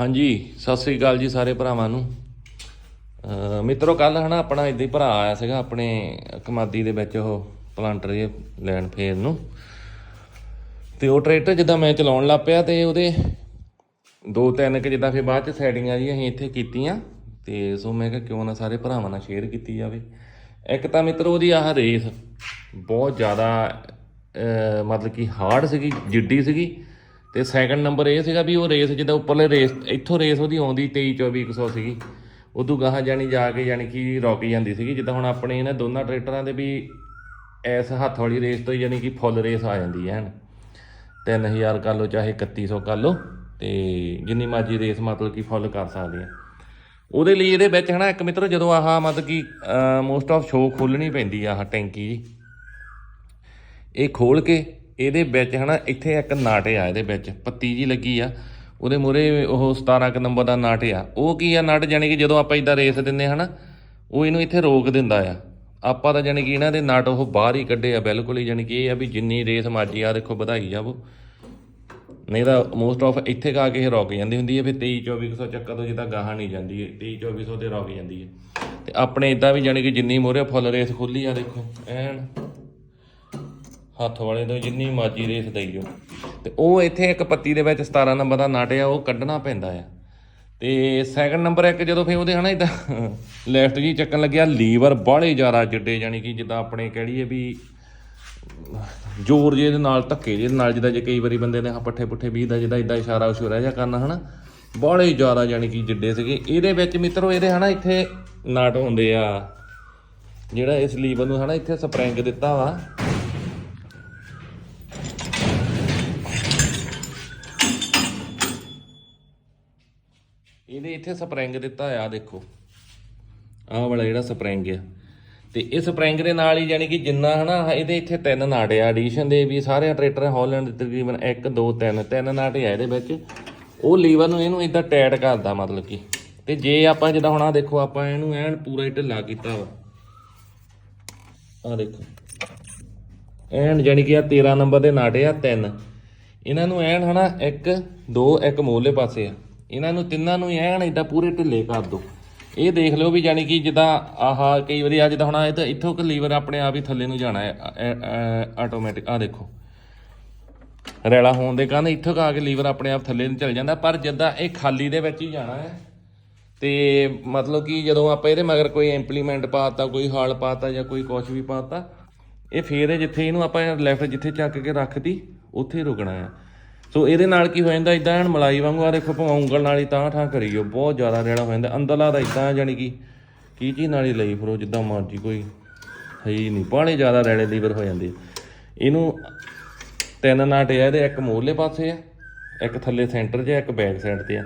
ਹਾਂਜੀ, ਸਤਿ ਸ੍ਰੀ ਅਕਾਲ ਜੀ ਸਾਰੇ ਭਰਾਵਾਂ ਨੂੰ। ਅਹ ਮਿੱਤਰੋ ਕੱਲ ਹਨਾ ਆਪਣਾ ਇਦਾਂ ਹੀ ਭਰਾ ਆਇਆ ਸੀਗਾ, ਆਪਣੇ ਕਮਾਦੀ ਦੇ ਵਿੱਚ ਉਹ ਪਲਾਂਟਰ ਇਹ ਲੈਣ ਫੇਰ ਨੂੰ। ਤੇ ਉਹ ਟਰੈਕਟਰ ਜਿੱਦਾਂ ਮੈਂ ਚਲਾਉਣ ਲੱਗ ਪਿਆ ਤੇ ਉਹਦੇ ਦੋ ਤਿੰਨ ਕਿ ਜਿੱਦਾਂ ਫਿਰ ਬਾਅਦ ਚ ਸੈਟਿੰਗਾਂ ਜੀ, ਅਸੀਂ ਇੱਥੇ ਕੀਤੀਆਂ। ਤੇ ਸੋ ਮੈਂ ਕਿਹਾ ਕਿਉਂ ਨਾ ਸਾਰੇ ਭਰਾਵਾਂ ਨਾਲ ਸ਼ੇਅਰ ਕੀਤੀ ਜਾਵੇ। ਇੱਕ ਤਾਂ ਮਿੱਤਰੋ, ਉਹਦੀ ਆਹ ਰੇਸ ਬਹੁਤ ਜ਼ਿਆਦਾ ਮਤਲਬ ਕਿ ਹਾਰਡ ਸੀਗੀ, ਜਿੱਡੀ ਸੀਗੀ। ਤੇ ਸੈਕੰਡ ਨੰਬਰ ਇਹ ਸੀਗਾ ਵੀ ਉਹ ਰੇਸ ਜਿੱਦਾਂ ਉੱਪਰਲੇ ਰੇਸ ਇੱਥੋਂ ਰੇਸ ਉਹਦੀ ਆਉਂਦੀ 23 24 100 ਸੀਗੀ। ਉਦੋਂ ਗਾਹਾਂ ਜਾਣੀ ਜਾ ਕੇ ਜਾਣੀ ਕਿ ਰੋਕੀ ਜਾਂਦੀ ਸੀਗੀ, ਜਿੱਦਾਂ ਹੁਣ ਆਪਣੇ ਇਹਨਾਂ ਦੋਨਾਂ ਟਰੈਕਟਰਾਂ ਦੇ ਵੀ ਐਸ ਹੱਥ ਵਾਲੀ ਰੇਸ ਤੋਂ ਹੀ ਕਿ ਫੁੱਲ ਰੇਸ ਆ ਜਾਂਦੀ ਹੈ 3000 ਕਰ ਲਓ, ਚਾਹੇ 3100 ਕਰ ਲਓ, ਤੇ ਜਿੰਨੀ ਮਰਜ਼ੀ ਰੇਸ ਮਤਲਬ ਕਿ ਫੁੱਲ ਕਰ ਸਕਦੇ ਆ ਉਹਦੇ ਲਈ ਇਹਦੇ ਵਿੱਚ, ਹਨਾ, ਇੱਕ ਮਿੱਤਰ, ਜਦੋਂ ਆਹ ਮਤਲਬ ਕਿ ਮੋਸਟ ਆਫ ਸ਼ੋ ਖੋਲਣੀ ਪੈਂਦੀ ਆ, ਆਹ ਟੈਂਕੀ ਜੀ। ਇਹ ਖੋਲ ਕੇ ਇਹਦੇ ਵਿੱਚ ਹਨਾ, ਇੱਥੇ ਇੱਕ ਨਾਟ ਆ ਇਹਦੇ ਵਿੱਚ, ਪੱਤੀ ਜੀ ਲੱਗੀ ਆ। ਉਹਦੇ ਮੂਰੇ ਉਹ 17 ਕ ਨੰਬਰ ਦਾ ਨਾਟ ਆ। ਉਹ ਕੀ ਆ ਨਟ ਜਾਨੀ ਕਿ ਜਦੋਂ ਆਪਾਂ ਇਦਾਂ ਰੇਸ ਦਿੰਦੇ ਹਨਾ, ਉਹ ਇਹਨੂੰ ਇੱਥੇ ਰੋਕ ਦਿੰਦਾ ਆ। ਆਪਾਂ ਤਾਂ ਜਾਨੀ ਕਿ ਇਹਨਾਂ ਦੇ ਨਟ ਉਹ ਬਾਹਰ ਹੀ ਕੱਢੇ ਆ, ਬਿਲਕੁਲ ਹੀ ਜਾਨੀ ਕਿ ਇਹ ਆ ਵੀ ਜਿੰਨੀ ਰੇਸ ਮਰਜ਼ੀ ਆ, ਦੇਖੋ ਵਧਾਈ ਜਾਵੋ। ਨਹੀਂ ਤਾਂ ਮੋਸਟ ਆਫ ਇੱਥੇ ਕਾ ਕੇ ਇਹ ਰੁਕ ਜਾਂਦੀ ਹੁੰਦੀ ਹੈ ਫਿਰ 23 2400 ਚੱਕਰ ਤੋਂ ਜਿੱਦਾਂ ਗਾਹਾਂ ਨਹੀਂ ਜਾਂਦੀ ਹੈ 23 2400 ਤੇ ਰੁਕ ਜਾਂਦੀ ਹੈ ਤੇ ਆਪਣੇ ਇਦਾਂ ਵੀ ਜਾਨੀ ਕਿ ਜਿੰਨੀ ਮੋਰੇ ਫੁੱਲ ਰੇਸ ਖੁੱਲੀ ਆ, ਦੇਖੋ, ਐਨ। ਹੱਥ ਵਾਲੇ ਤੋਂ ਜਿੰਨੀ ਮਰਜ਼ੀ ਰੇਸ ਦੇਈ ਜਾਓ। ਤੇ ਉਹ ਇੱਥੇ ਇੱਕ ਪੱਤੀ ਦੇ ਵਿੱਚ 17 ਨੰਬਰ ਦਾ ਨਟ ਆ, ਉਹ ਕੱਢਣਾ ਪੈਂਦਾ ਆ। ਤੇ ਸੈਕੰਡ ਨੰਬਰ ਇੱਕ ਜਦੋਂ ਫੇ ਉਹਦੇ ਹਨਾ ਇਦਾਂ ਲੈਫਟ ਜੀ ਚੱਕਣ ਲੱਗਿਆ, ਲੀਵਰ ਬਾਹਲੇ ਜ਼ਿਆਦਾ ਜਿੱਡੇ ਜਾਨੀ ਕਿ ਜਿੱਦਾਂ ਆਪਣੇ ਕਹਿ ਲਈਏ ਵੀ ਜ਼ੋਰ ਜੇ ਦੇ ਨਾਲ, ਧੱਕੇ ਜੇ ਨਾਲ, ਜਿੱਦਾਂ ਜੇ ਕਈ ਵਾਰੀ ਬੰਦੇ ਨੇ ਆਹ ਪੱਠੇ ਪੁੱਠੇ ਵੀ ਦਾ ਜਿੱਦਾਂ ਇਦਾਂ ਇਸ਼ਾਰਾ ਉਸ਼ਾਰਾ ਜਿਹਾ ਕਰਨਾ ਹਨਾ, ਬਾਹਲੇ ਜ਼ਿਆਦਾ ਜਾਨੀ ਕਿ ਜਿੱਡੇ ਸੀਗੇ। ਇਹਦੇ ਵਿੱਚ ਮਿੱਤਰੋ, ਇਹਦੇ ਹਨਾ ਇੱਥੇ ਨਟ ਹੁੰਦੇ ਆ, ਜਿਹੜਾ ਇਸ ਲੀਵਰ ਨੂੰ ਹਨਾ ਇੱਥੇ ਸਪਰਿੰਗ ਦਿੱਤਾ ਵਾ। ਇਹਦੇ ਇੱਥੇ ਸਪਰਿੰਗ ਦਿੱਤਾ ਆ ਦੇਖੋ। ਆਹ ਵਾਲਾ ਜਿਹੜਾ ਸਪਰਿੰਗ ਆ। ਤੇ ਇਹ ਸਪਰਿੰਗ ਦੇ ਨਾਲ ਹੀ ਯਾਨੀ ਕਿ ਜਿੰਨਾ ਹਨਾ, ਇਹਦੇ ਇੱਥੇ ਤਿੰਨ ਨਾਟ ਆ। ਐਡੀਸ਼ਨ ਦੇ ਵੀ ਸਾਰੇ ਟਰੈਕਟਰ ਹਾਲੈਂਡ ਦੇ ਤਕਰੀਬਨ 1 2 3 ਤਿੰਨ ਨਾਟ ਆ ਇਹਦੇ ਵਿੱਚ। ਉਹ ਲੀਵਰ ਨੂੰ ਇਹਨੂੰ ਇਦਾਂ ਟਾਈਟ ਕਰਦਾ ਮਤਲਬ ਕਿ। ਤੇ ਜੇ ਆਪਾਂ ਜਿੱਦਾਂ ਹੁਣ ਆ ਦੇਖੋ, ਆਪਾਂ ਇਹਨੂੰ ਐਨ ਪੂਰਾ ਹੀ ਢਿੱਲਾ ਕੀਤਾ ਵਾ। ਆ ਦੇਖੋ। ਐਨ ਜਾਨੀ ਕਿ ਆ 13 ਨੰਬਰ ਦੇ ਨਾਟੇ ਆ, ਤਿੰਨ। ਇਹਨਾਂ ਨੂੰ ਐਨ ਹਨਾ 1 2 ਇੱਕ ਮੋਲੇ ਪਾਸੇ ਆ। ਇਹਨਾਂ ਨੂੰ ਤਿੰਨਾਂ ਨੂੰ ਹੀ ਐਨ ਇਦਾਂ ਪੂਰੇ ਢਿੱਲੇ ਕਰ ਦੋ। ਇਹ ਦੇਖ ਲਿਓ ਵੀ ਜਾਨੀ ਕਿ ਜਿੱਦਾਂ ਆਹ ਕਈ ਵਾਰੀ ਆ ਜਿੱਦਾਂ ਹੁਣ ਇਹ ਤਾਂ ਇੱਥੋਂ ਕਿ ਲੀਵਰ ਆਪਣੇ ਆਪ ਹੀ ਥੱਲੇ ਨੂੰ ਜਾਣਾ ਹੈ ਆਟੋਮੈਟਿਕ ਆ ਦੇਖੋ। ਰੈਲਾ ਹੋਣ ਦੇ ਕਾਰਨ ਇੱਥੋਂ ਆ ਕੇ ਲੀਵਰ ਆਪਣੇ ਆਪ ਥੱਲੇ ਨੂੰ ਚਲ ਜਾਂਦਾ, ਪਰ ਜਿੱਦਾਂ ਇਹ ਖਾਲੀ ਦੇ ਵਿੱਚ ਹੀ ਜਾਣਾ ਹੈ, ਤੇ ਮਤਲਬ ਕਿ ਜਦੋਂ ਆਪਾਂ ਇਹਦੇ ਮਗਰ ਕੋਈ ਇੰਪਲੀਮੈਂਟ ਪਾਤਾ ਕੋਈ ਹਾਲ ਪਾਤਾ ਜਾਂ ਕੋਈ ਕੁਝ ਵੀ ਪਾਤਾ ਇਹ ਫੇਰ ਇਹ ਜਿੱਥੇ ਇਹਨੂੰ ਆਪਾਂ ਲੈਫਟ ਜਿੱਥੇ ਚੱਕ ਕੇ ਰੱਖਦੀ ਉੱਥੇ ਹੀ ਰੁਕਣਾ ਆ ਸੋ ਇਹਦੇ ਨਾਲ ਕੀ ਹੋ ਜਾਂਦਾ ਇਦਾਂ ਐਨ ਮਲਾਈ ਵਾਂਗੂ ਆ ਦੇਖੋ ਭਾਵੇਂ ਉਂਗਲ ਨਾਲ ਹੀ ਤਾਂ ਠਾਂ ਕਰੀਓ, ਬਹੁਤ ਜ਼ਿਆਦਾ ਰੇੜਾ ਹੋ ਜਾਂਦਾ। ਅੰਦਰਲਾ ਦਾ ਇਦਾਂ ਜਾਨੀ ਕਿ ਕੀ ਚੀਜ਼ ਨਾਲ ਹੀ ਲਈ ਫਿਰੋ, ਜਿੱਦਾਂ ਮਰਜ਼ੀ ਕੋਈ ਹੈ ਹੀ ਨਹੀਂ। ਬਾਹਲੇ ਜ਼ਿਆਦਾ ਰੇੜੇ ਲੀਵਰ ਹੋ ਜਾਂਦੇ ਇਹਨੂੰ ਤਿੰਨ ਨਾਟ ਆ, ਇਹਦੇ ਇੱਕ ਮੂਹਰਲੇ ਪਾਸੇ ਆ, ਇੱਕ ਥੱਲੇ ਸੈਂਟਰ 'ਚ ਆ, ਇੱਕ ਬੈਕ ਸਾਈਡ ਤੇ ਆ।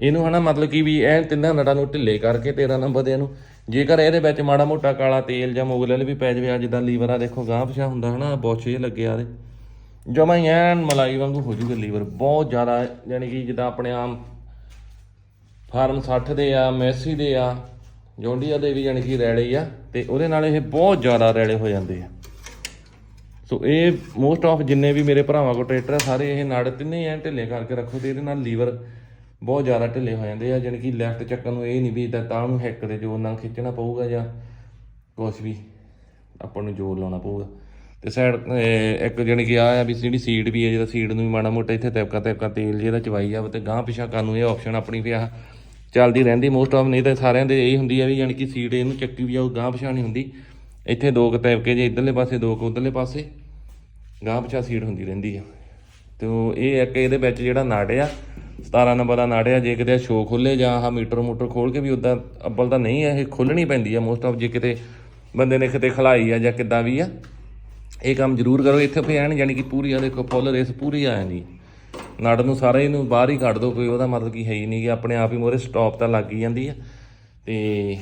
ਇਹਨੂੰ ਹਨਾ ਮਤਲਬ ਕਿ ਵੀ ਇਹ ਤਿੰਨਾਂ ਨਟਾਂ ਨੂੰ ਢਿੱਲੇ ਕਰਕੇ 13 ਨੰਬਰ ਦੇ ਇਹਨੂੰ। ਜੇਕਰ ਇਹਦੇ ਵਿੱਚ ਮਾੜਾ ਮੋਟਾ ਕਾਲਾ ਤੇਲ ਜਾਂ ਮੁਗਲਲ ਵੀ ਪੈ ਜਾਵੇ ਆ ਜਿੱਦਾਂ ਲੀਵਰ ਆ, ਦੇਖੋ ਗਾਂਹ ਪਿਛਾ ਹੁੰਦਾ ਹਨਾ ਬੋਛੇ ਲੱਗੇ ਆ ਦੇ ਜਮਾ ਹੀ ਐਨ ਮਲਾਈ ਵਾਂਗੂ ਹੋ ਜੂਗਾ ਲੀਵਰ, ਬਹੁਤ ਜ਼ਿਆਦਾ, ਯਾਨੀ ਕਿ ਜਿੱਦਾਂ ਆਪਣੇ ਆਮ ਫਾਰਮ 60 ਦੇ ਆ, ਮੈਸੀ ਦੇ ਆ, ਜੌਂਡੀਆ ਦੇ ਵੀ ਯਾਨੀ ਕਿ ਰੈਲੇ ਆ, ਤੇ ਉਹਦੇ ਨਾਲ ਇਹ ਬਹੁਤ ਜ਼ਿਆਦਾ ਰੈਲੇ ਹੋ ਜਾਂਦੇ ਆ। ਸੋ ਇਹ ਮੋਸਟ ਆਫ ਜਿੰਨੇ ਵੀ ਮੇਰੇ ਭਰਾਵਾਂ ਕੋਲ ਟਰੈਕਟਰ ਆ, ਸਾਰੇ ਇਹ ਨਾੜ ਤਿੰਨੇ ਐ ਢਿੱਲੇ ਕਰਕੇ ਰੱਖੋ ਤੇ ਇਹਦੇ ਨਾਲ ਲੀਵਰ ਬਹੁਤ ਜ਼ਿਆਦਾ ਢਿੱਲੇ ਹੋ ਜਾਂਦੇ ਆ, ਯਾਨੀ ਕਿ ਲੈਫਟ ਚੱਕਰ ਨੂੰ ਇਹ ਨਹੀਂ ਵੀ ਇਦਾਂ ਤਾਂ ਨੂੰ ਹੈਕ ਦੇ ਜੋਰ ਨਾਲ ਖਿੱਚਣਾ ਪਊਗਾ ਜਾਂ ਕੁਛ ਵੀ ਆਪਾਂ ਨੂੰ ਜ਼ੋਰ ਲਾਉਣਾ ਪਊਗਾ। ਤੇ ਸਾਈਡ ਇੱਕ ਜਾਣੀ ਕਿ ਆ ਆ ਵੀ ਜਿਹੜੀ ਸੀਟ ਵੀ ਹੈ ਜਿਹਦਾ ਸੀਟ ਨੂੰ ਵੀ ਮਾੜਾ ਮੋਟਾ ਇੱਥੇ ਤਿਪਕਾ ਤਿਪਕਾ ਤੇਲ ਜਿਹਦਾ ਚਵਾਈ ਜਾਵੇ ਤੇ ਗਾਂ ਪਿਛਾ ਕਾਨੂੰ ਇਹ ਆਪਸ਼ਨ ਆਪਣੀ ਵੀ ਆ ਚੱਲਦੀ ਰਹਿੰਦੀ ਮੋਸਟ ਆਫ ਨਹੀਂ ਤਾਂ ਸਾਰਿਆਂ ਦੇ ਇਹ ਹੁੰਦੀ ਆ ਵੀ ਯਾਨੀ ਕਿ ਸੀਟ ਇਹਨੂੰ ਚੱਕੀ ਵੀ ਜਾਓ ਗਾਂ ਪਿਛਾ ਨਹੀਂ ਹੁੰਦੀ। ਇੱਥੇ ਦੋ ਕੁ ਤਿਪਕੇ ਜੇ ਇਧਰਲੇ ਪਾਸੇ, ਦੋ ਕੁ ਉਧਰਲੇ ਪਾਸੇ ਗਾਂ ਪਿਛਾ ਸੀਟ ਹੁੰਦੀ ਰਹਿੰਦੀ ਆ। ਤੇ ਉਹ ਇਹ ਇੱਕ ਇਹਦੇ ਵਿੱਚ ਜਿਹੜਾ ਨਾੜ ਆ 17 ਨੰਬਰ ਦਾ ਨਾੜ ਆ, ਜੇ ਕਿਤੇ ਸ਼ੋ ਖੋਲੇ ਜਾਂ ਆਹ ਮੀਟਰ ਮੋਟਰ ਖੋਲ ਕੇ ਵੀ ਉਦਾਂ ਅੱਬਲ ਤਾਂ ਨਹੀਂ ਆ, ਇਹ ਖੋਲਣੀ ਪੈਂਦੀ ਆ ਮੋਸਟ ਆਫ ਜੇ ਕਿਤੇ ਬੰਦੇ ਨੇ ਕਿਤੇ ਖਲਾਈ ਆ ਜਾਂ ਕਿੱਦਾਂ ਵੀ ਆ ਇਹ ਕੰਮ ਜ਼ਰੂਰ ਕਰੋ, ਇੱਥੇ ਫੇ ਐਨ ਜਾਨੀ ਕਿ ਪੂਰੀ ਆ, ਦੇਖੋ ਫੁੱਲ ਰੇਸ ਪੂਰੀ ਆ ਜਾਂਦੀ। ਨੜ ਨੂੰ ਸਾਰੇ ਇਹਨੂੰ ਬਾਹਰ ਹੀ ਕੱਢ ਦੋ, ਕੋਈ ਉਹਦਾ ਮਤਲਬ ਕੀ ਹੈ ਹੀ ਨਹੀਂ ਕਿ ਆਪਣੇ ਆਪ ਹੀ ਮੋਰੇ ਸਟਾਪ ਤਾਂ ਲੱਗ ਹੀ ਜਾਂਦੀ ਆ। ਤੇ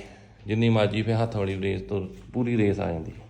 ਜਿੰਨੀ ਮਰਜ਼ੀ ਫੇ ਹੱਥ ਵਾਲੀ ਰੇਸ ਤੋਂ, ਪੂਰੀ ਰੇਸ ਆ ਜਾਂਦੀ ਹੈ